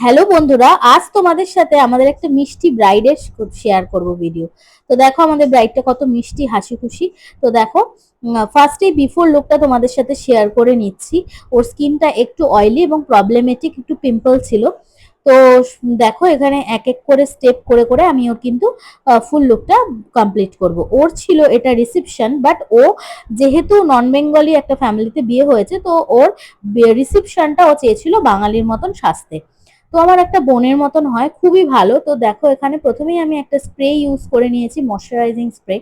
Hello বন্ধুরা, আজ তোমাদের সাথে আমাদের একটা মিষ্টি ব্রাইডের শেয়ার করব ভিডিও তো দেখো আমাদের ব্রাইডটা কত মিষ্টি হাসি খুশি তো দেখো ফার্স্টে বিফোর লুকটা তোমাদের সাথে শেয়ার করে নিচ্ছি। ওর স্কিনটা একটু অয়েলি এবং প্রবলেমেটিক একটু পিম্পল ছিল। তো দেখো, এখানে এক এক করে স্টেপ করে করে আমি ওর কিন্তু ফুল লুকটা কমপ্লিট করব। ওর ছিল এটা রিসিপশন বাট ও যেহেতু নন বেঙ্গলি একটা ফ্যামিলিতে বিয়ে হয়েছে, তো ওর রিসিপশনটা ও চেয়েছিল বাঙালির মতন সাজতে। তো আমার একটা বোনের মতন হয়, খুবই ভালো। তো দেখো, এখানে প্রথমেই আমি একটা স্প্রে ইউজ করে নিয়েছি ময়শ্চারাইজিং স্প্রে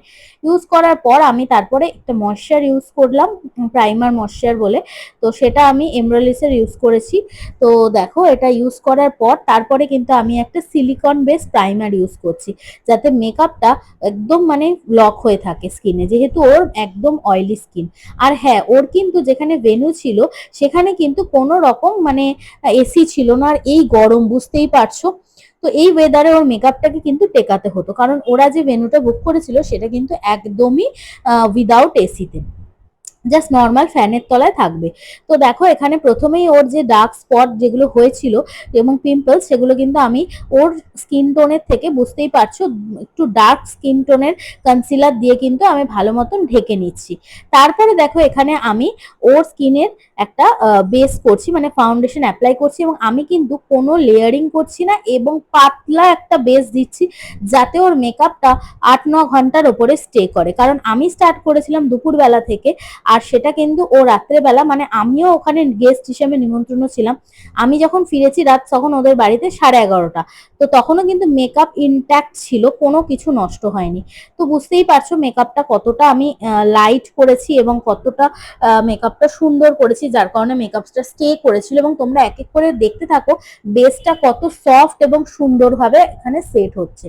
ইউজ করার পর আমি তারপরে একটা ময়শ্চার ইউজ করলাম প্রাইমার ময়শ্চার বলে। তো সেটা আমি এমব্রলিসের ইউজ করেছি। তো দেখো, এটা ইউজ করার পর তারপরে কিন্তু আমি একটা সিলিকন বেস প্রাইমার ইউজ করছি, যাতে মেকআপটা একদম মানে লক হয়ে থাকে স্কিনে যেহেতু ওর একদম অয়েলি স্কিন আর হ্যাঁ ওর কিন্তু যেখানে ভেনু ছিল, সেখানে কিন্তু কোনো রকম মানে এসি ছিল না। আর এই গরম, বুঝতেই পারছ? তো এই ওয়েদারে ওর মেকআপটাকে কিন্তু টেকাতে হতো। কারণ ওরা যে ভেনুটা বুক করেছিল, সেটা কিন্তু একদমই উইদাউট এসিতে জাস্ট নর্মাল ফ্যানের তলায় থাকবে। তো দেখো, এখানে প্রথমেই ওর যে ডার্ক স্পট যেগুলো হয়েছিল এবং পিম্পলস সেগুলো কিন্তু আমি ওর স্কিন টোনের থেকে বুঝতেই পারছ, একটু ডার্ক স্কিন টোনের কনসিলার দিয়ে কিন্তু আমি ভালো মতন ঢেকে নিচ্ছি। তারপরে দেখো, এখানে আমি ওর স্কিনের একটা বেস করছি মানে ফাউন্ডেশন অ্যাপ্লাই করছি এবং আমি কিন্তু কোনো লেয়ারিং করছি না এবং পাতলা একটা বেস দিচ্ছি যাতে ওর মেকআপটা আট ন ঘণ্টার ওপরে স্টে করে। কারণ আমি স্টার্ট করেছিলাম দুপুরবেলা থেকে আর সেটা কিন্তু ও রাত্রেবেলা মানে আমিও ওখানে গেস্ট হিসেবে নিমন্ত্রণ ছিলাম। আমি যখন ফিরেছি রাত তখন ওদের বাড়িতে সাড়ে এগারোটা। তো তখনও কিন্তু মেকআপ ইনট্যাক্ট ছিল, কোনো কিছু নষ্ট হয়নি। তো বুঝতেই পারছ মেকআপটা কতটা আমি লাইট করেছি এবং কতটা মেকআপটা সুন্দর করেছি, যার কারণে মেকআপটা স্টে করেছিল এবং তোমরা এক এক করে দেখতে থাকো বেসটা কত সফট এবং সুন্দরভাবে এখানে সেট হচ্ছে।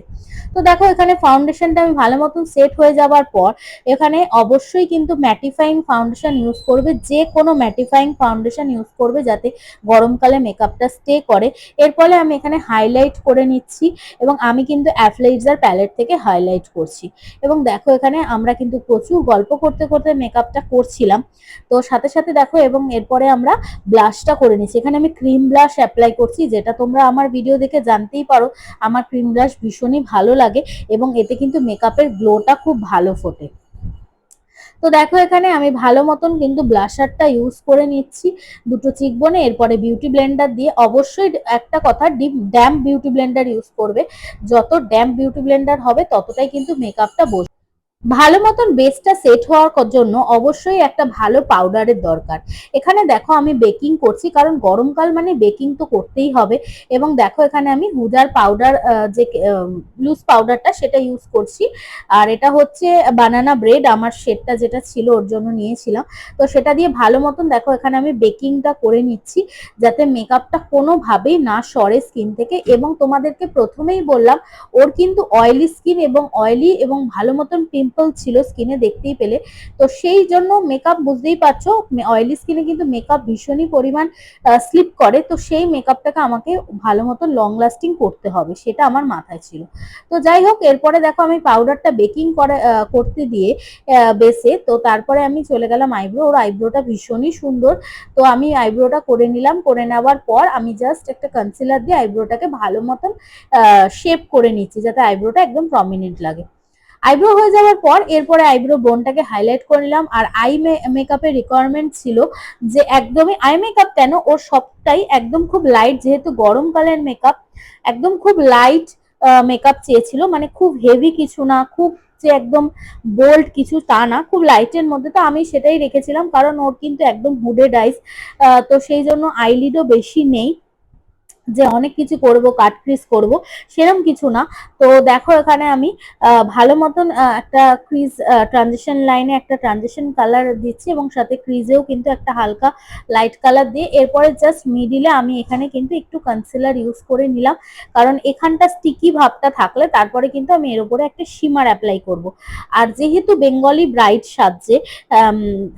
তো দেখো, এখানে ফাউন্ডেশনটা আমি ভালো মতন সেট হয়ে যাবার পর, এখানে অবশ্যই কিন্তু ম্যাটিফাইং ফাউন্ডেশন ইউজ করবে যে কোনো ম্যাটিফাইং ফাউন্ডেশন ইউজ করবে যাতে গরমকালে মেকআপটা স্টে করে। এর ফলে আমি এখানে হাইলাইট করে নিচ্ছি এবং আমি কিন্তু অ্যাফ্লাইজার প্যালেট থেকে হাইলাইট করছি। এবং দেখো এখানে আমরা কিন্তু প্রচুর গল্প করতে করতে মেকআপটা করছিলাম। তো সাথে সাথে দেখো এবং এরপরে আমরা ব্লাশটা করে নিচ্ছি। এখানে আমি ক্রিম ব্লাশ অ্যাপ্লাই করছি, যেটা তোমরা আমার ভিডিও দেখে জানতেই পারো। আমার ক্রিম ব্লাশ ভীষণই ভালো লাগে এবং এতে কিন্তু মেকআপের গ্লোটা খুব ভালো ফোটে। তো দেখো এখানে আমি ভালো মতন কিন্তু ব্লাশারটা ইউজ করে নিচ্ছি দুটো চিক বনে এরপরে বিউটি ব্লেন্ডার দিয়ে অবশ্যই একটা কথা deep damp beauty blender use করবে। যত ড্যাম্প বিউটি ব্লেন্ডার হবে, ততটাই কিন্তু মেকআপটা বসবে। ভালো মতন বেসটা সেট হওয়ার জন্য অবশ্যই একটা ভালো পাউডারের দরকার। এখানে দেখো আমি বেকিং করছি, কারণ গরমকাল মানে বেকিং তো করতেই হবে। এবং দেখো এখানে আমি হুজার পাউডার যে লুজ পাউডারটা সেটা ইউজ করছি। আর এটা হচ্ছে বানানা ব্রেড আমার শেডটা যেটা ছিল ওর জন্য নিয়েছিলাম। তো সেটা দিয়ে ভালো মতন দেখো এখানে আমি বেকিংটা করে নিচ্ছি, যাতে মেকআপটা কোনোভাবেই না সরে স্কিন থেকে। এবং তোমাদেরকে প্রথমেই বললাম, ওর কিন্তু অয়েলি স্কিন এবং অয়েলি এবং ভালো মতন পিম্প পিম্পল ছিল স্কিনে দেখতেই পেলে। তো সেই জন্য মেকআপ বুঝতেই পারছ অয়েলি স্কিনে কিন্তু মেকআপ ভীষণই পরিমাণ স্লিপ করে। তো সেই মেকআপটাকে আমাকে ভালো মতো লং লাস্টিং করতে হবে, সেটা আমার মাথায় ছিল। তো যাই হোক, এরপরে দেখো আমি পাউডারটা বেকিং করে করতে দিয়ে বেসে, তো তারপরে আমি চলে গেলাম আইব্রো ওর আইব্রোটা ভীষণই সুন্দর। তো আমি আইব্রোটা করে নিলাম, করে নেওয়ার পর আমি জাস্ট একটা কনসিলার দিয়ে আইব্রোটাকে ভালো মতন শেপ করে নিচ্ছি, যাতে আইব্রোটা একদম প্রমিনেন্ট লাগে। আইব্রো হয়ে যাওয়ার পর এরপরে আইব্রো বোনটাকে হাইলাইট করে নিলাম। আর আই মেকআপের রিকোয়ারমেন্ট ছিল যে একদমই আই মেকআপ কেন? ওর সবটাই একদম খুব লাইট যেহেতু গরমকালের মেকআপ একদম খুব লাইট মেকআপ চেয়েছিল। মানে খুব হেভি কিছু না, খুব যে একদম বোল্ড কিছু তা না, খুব লাইটের মধ্যে। তো আমি সেটাই রেখেছিলাম, কারণ ওর কিন্তু একদম হুডেড আইস তো সেই জন্য আইলিডও বেশি নেই। যে অনেক কিছু করব কাট ক্রিজ করব, সেরম কিছু না। তো দেখো এখানে আমি ভালো মতন একটা ক্রিজ ট্রানজিশন লাইনে একটা ট্রানজিশন কালার দিচ্ছি এবং সাথে ক্রিজেও কিন্তু একটা হালকা লাইট কালার দিয়ে এরপরে জাস্ট মিডিলে আমি এখানে কিন্তু একটু কনসিলার ইউজ করে নিলাম। কারণ এখানটা স্টিকি ভাবটা থাকলে তারপরে কিন্তু আমি এর উপরে একটা শিমার অ্যাপ্লাই করব। আর যেহেতু বেঙ্গলি ব্রাইট সাজছে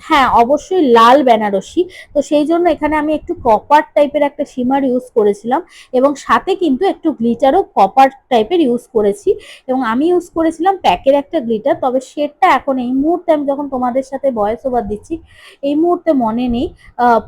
হ্যাঁ অবশ্যই লাল বেনারসি, তো সেই জন্য এখানে আমি একটু কপার টাইপের একটা শিমার ইউজ করেছিলাম। এবং সাথে কিন্তু একটু গ্লিটারও কপার টাইপের ইউজ করেছি। এবং আমি ইউজ করেছিলাম প্যাকের একটা গ্লিটার তবে শেডটা এখন এই মুহূর্তে আমি যখন তোমাদের সাথে ভয়েস ওভার দিচ্ছি, এই মুহূর্তে মনে নেই।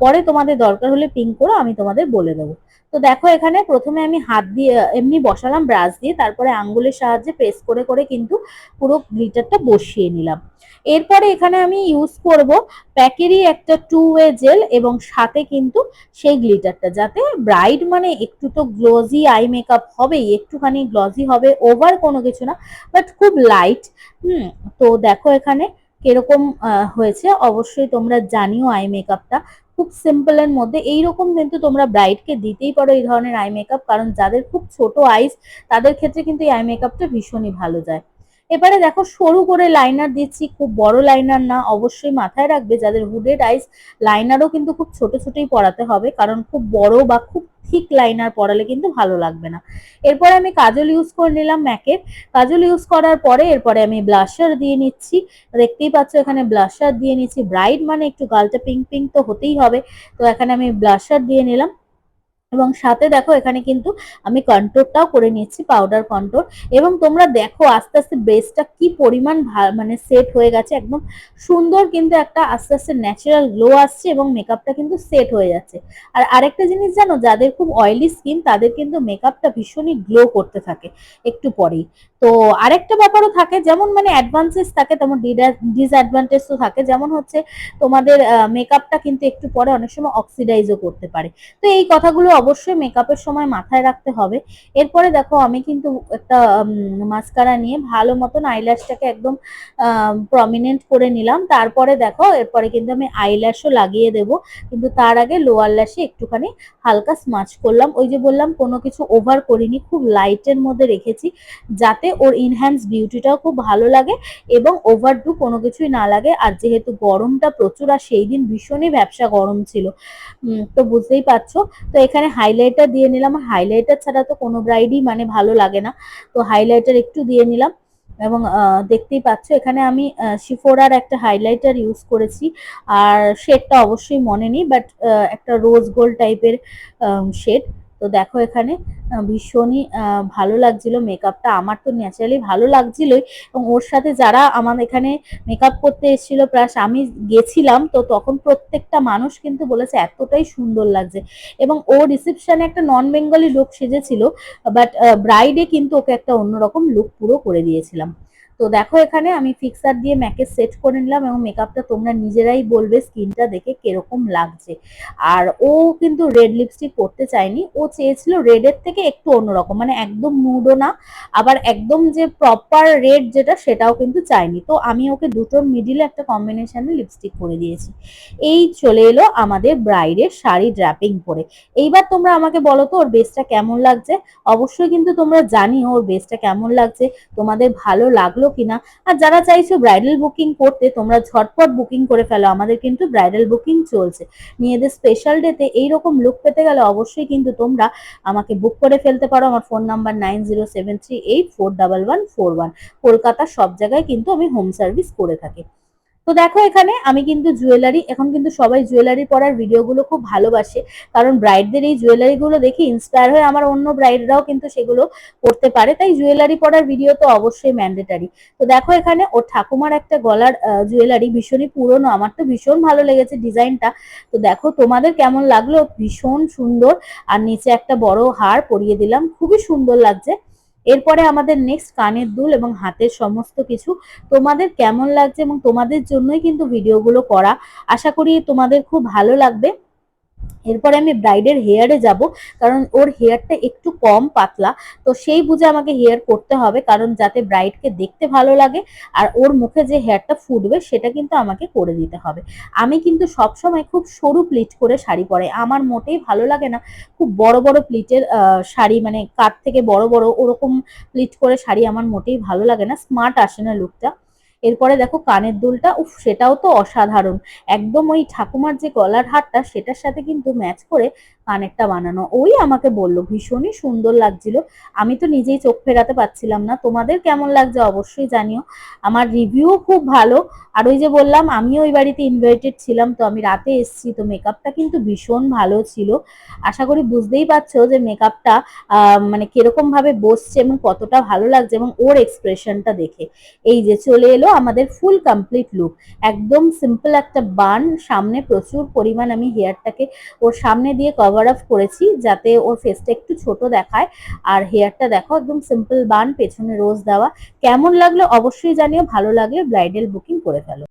পরে তোমাদের দরকার হলে পিঙ্ক করে আমি তোমাদের বলে দেবো। তো দেখো এখানে প্রথমে আমি হাত দিয়ে, এমনি বসালাম ব্রাশ দিয়ে, তারপরে আঙ্গুলের সাহায্যে প্রেস করে করে কিন্তু পুরো গ্লিটারটা বসিয়ে নিলাম। এরপরে এখানে আমি ইউজ করব প্যাকেরই একটা টু ওয়ে জেল এবং সাথে কিন্তু সেই গ্লিটারটা যাতে ব্রাইট মানে একটু তো গ্লোজি আই মেকআপ হবেই, একটুখানি গ্লজি হবে ওভার কোনো কিছু না বাট খুব লাইট হুম, তো দেখো এখানে কীরকম হয়েছে। অবশ্যই তোমরা জানিও আই মেকআপটা খুব সিম্পল এর মধ্যে এইরকম কিন্তু তোমরা ব্রাইডকে দিতেই পারো এই ধরনের আই মেকআপ কারণ যাদের খুব ছোট আইস তাদের ক্ষেত্রে কিন্তু এই আই মেকআপটা ভীষণই ভালো যায়। এবারে দেখো, সরু করে লাইনার দিচ্ছি, খুব বড় লাইনার না, অবশ্যই মাথায় রাখবে। যাদের হুডেড আইস লাইনারও কিন্তু খুব ছোট ছোটই পরাতে হবে, কারণ খুব বড় বা খুব থিক লাইনার পরালে কিন্তু ভালো লাগবে না। এরপরে আমি কাজল ইউজ করে নিলাম ম্যাকের কাজল ইউজ করার পরে এরপরে আমি ব্লাশার দিয়ে নিচ্ছি। দেখতেই পাচ্ছ এখানে ব্লাশার দিয়ে নিচ্ছি। ব্রাইট মানে একটু গালটা পিঙ্ক পিঙ্ক তো হতেই হবে। তো এখানে আমি ব্লাশার দিয়ে নিলাম। এবং সাথে দেখো এখানে কিন্তু আমি কন্ট্রোলটাও করে নিয়েছি পাউডার কন্ট্রোল এবং তোমরা দেখো আস্তে আস্তে বেসটা কি পরিমাণ মানে সেট হয়ে গেছে, একদম সুন্দর কিন্তু একটা আস্তে আস্তে ন্যাচারাল গ্লো আসছে এবং মেকআপটা কিন্তু সেট হয়ে যাচ্ছে। আর আরেকটা জিনিস জানো, যাদের খুব অয়েলি স্কিন তাদের কিন্তু মেকআপটা ভীষণই গ্লো করতে থাকে, একটু পরেই। তো আরেকটা ব্যাপারও থাকে, যেমন মানে অ্যাডভান্টেজ থাকে, তেমন ডিসঅ্যাডভান্টেজও থাকে। যেমন হচ্ছে তোমাদের মেকআপটা কিন্তু একটু পরে অনেক সময় অক্সিডাইজও করতে পারে। তো এই কথাগুলো অবশ্যই মেকআপের সময় মাথায় রাখতে হবে। এরপরে দেখো, আমি কিন্তু একটা মাস্কারা নিয়ে ভালো মতন আইল্যাশটাকে একদম প্রমিনেন্ট করে নিলাম। তারপরে দেখো, এরপরে কিন্তু আমি আইল্যাশও লাগিয়ে দেব। কিন্তু তার আগে লোয়ার ল্যাশে একটুখানি হালকা স্মাচ করলাম। ওই যে বললাম, কোনো কিছু ওভার করিনি, খুব লাইটের মধ্যে রেখেছি। যাতে ওর ইনহ্যান্স বিউটিটাও খুব ভালো লাগে এবং ওভার ডু কোনো কিছুই না লাগে। আর যেহেতু গরমটা প্রচুর, আর সেই দিন ভীষণই ব্যবসা গরম ছিল। তো বুঝতেই পারছ? তো এখানে হাইলাইটার দিয়ে নিলাম। হাইলাইটার ছাড়া তো কোনো ব্রাইডই মানে ভালো লাগে না। তো হাইলাইটার একটু দিয়ে নিলাম এবং দেখতেই পাচ্ছ এখানে আমি শিফোরার একটা হাইলাইটার ইউজ করেছি। আর শেডটা অবশ্যই মনে নেই বাট একটা রোজ গোল্ড টাইপের শেড তো দেখো এখানে ভীষণই ভালো লাগছিল মেকআপটা আমার তো ন্যাচারালি ভালো লাগছিলই এবং ওর সাথে যারা আমার এখানে মেকআপ করতে এসেছিল প্লাস আমি গেছিলাম, তো তখন প্রত্যেকটা মানুষ কিন্তু বলেছে এতটাই সুন্দর লাগছে। এবং ও রিসেপশনে একটা নন বেঙ্গলি লুক সেজেছিল বাট ব্রাইডে কিন্তু ওকে একটা অন্যরকম লুক পুরো করে দিয়েছিলাম। তো দেখো এখানে আমি ফিক্সার দিয়ে ম্যাকে সেট করে নিলাম এবং মেকআপটা তোমরা নিজেরাই বলবে স্কিনটা দেখে কীরকম লাগছে। আর ও কিন্তু রেড লিপস্টিক করতে চায়নি। ও চেয়েছিল রেডের থেকে একটু অন্যরকম মানে একদম নুডও না, আবার একদম যে প্রপার রেড যেটা সেটাও কিন্তু চাইনি তো আমি ওকে দুটোর মিডিলে একটা কম্বিনেশনে লিপস্টিক করে দিয়েছি। এই চলে এলো আমাদের ব্রাইডের শাড়ি ড্র্যাপিং পরে। এইবার তোমরা আমাকে বলো তো, ওর বেসটা কেমন লাগছে? অবশ্যই কিন্তু তোমরা জানিও ওর বেসটা কেমন লাগছে। তোমাদের ভালো লাগল কিনা। আর যারা চাইছো ব্রাইডাল বুকিং করতে, তোমরা ঝটপট বুকিং করে ফেলো। আমাদের কিন্তু ব্রাইডাল বুকিং চলছে। মেয়েদের স্পেশাল ডেতে এইরকম লুক পেতে গেলে অবশ্যই কিন্তু তোমরা আমাকে বুক করে ফেলতে পারো। আমার phone number nine zero seven three eight four double one four one কলকাতার সব জায়গায় কিন্তু আমি হোম সার্ভিস করে থাকি। তো দেখো এখানে আমি কিন্তু জুয়েলারি এখন কিন্তু সবাই জুয়েলারি পরার ভিডিওগুলো খুব ভালোবাসে। কারণ ব্রাইডদের এই জুয়েলারি গুলো দেখে ইন্সপায়ার হয়ে আমার অন্য ব্রাইডরাও কিন্তু সেগুলো করতে পারে। তাই জুয়েলারি পরার ভিডিও তো অবশ্যই ম্যান্ডেটারি তো দেখো এখানে ওর ঠাকুমার একটা গলার জুয়েলারি ভীষণই পুরনো। আমার তো ভীষণ ভালো লেগেছে ডিজাইনটা। তো দেখো তোমাদের কেমন লাগল? ভীষণ সুন্দর। আর নিচে একটা বড় হার পরিয়ে দিলাম। খুবই সুন্দর লাগছে। এরপরে আমাদের নেক্সট কানের দুল এবং হাতের সমস্ত কিছু তোমাদের কেমন লাগছে এবং তোমাদের জন্যই কিন্তু ভিডিওগুলো করা। আশা করি তোমাদের খুব ভালো লাগবে। এরপরে আমি ব্রাইডের হেয়ারে যাব, কারণ ওর হেয়ারটা একটু কম পাতলা। তো সেই বুঝে আমাকে হেয়ার করতে হবে, কারণ যাতে ব্রাইডকে দেখতে ভালো লাগে আর ওর মুখে যে হেয়ারটা ফুটবে সেটা কিন্তু আমাকে করে দিতে হবে। আমি কিন্তু সবসময় খুব সরু প্লিট করে শাড়ি পরে আমার মোটেই ভালো লাগে না। খুব বড় বড় প্লিটের শাড়ি মানে কাঠ থেকে বড় বড় ওরকম প্লিট করে শাড়ি আমার মোটেই ভালো লাগে না স্মার্ট আসে না লুকটা এরপরে দেখো কানের দুলটা, উফ, সেটাও তো অসাধারণ। একদম ওই ঠাকুমার যে গলার হারটা, সেটার সাথে কিন্তু ম্যাচ করে কানেরটা বানানো। ওই আমাকে বলল, ভীষণই সুন্দর লাগছিল। আমি তো নিজেই চোখ ফেরাতে পারছিলাম না। তোমাদের কেমন লাগছে অবশ্যই জানিও। আমার রিভিউ খুব ভালো। আর ওই যে বললাম, আমিও ওই বাড়িতে ইনভাইটেড ছিলাম, তো আমি রাতে এসেছি, তো মেকআপটা কিন্তু ভীষণ ভালো ছিল। আশা করি বুঝতেই পারছ যে মেকআপটা মানে কীরকম ভাবে বসছে এবং কতটা ভালো লাগছে এবং ওর এক্সপ্রেশনটা দেখে। এই যে চলে এলো আমাদের ফুল কমপ্লিট লুক একদম সিম্পল একটা বান সামনে প্রচুর পরিমাণ আমি হেয়ারটাকে ওর সামনে দিয়ে কভার আপ করেছি, যাতে ওর ফেসটা একটু ছোট দেখায়। আর হেয়ারটা দেখো, একদম সিম্পল বান পেছনে রোজ দেওয়া। কেমন লাগল অবশ্যই জানিও, ভালো লাগলে ব্রাইডাল বুকিং করে ফেলো।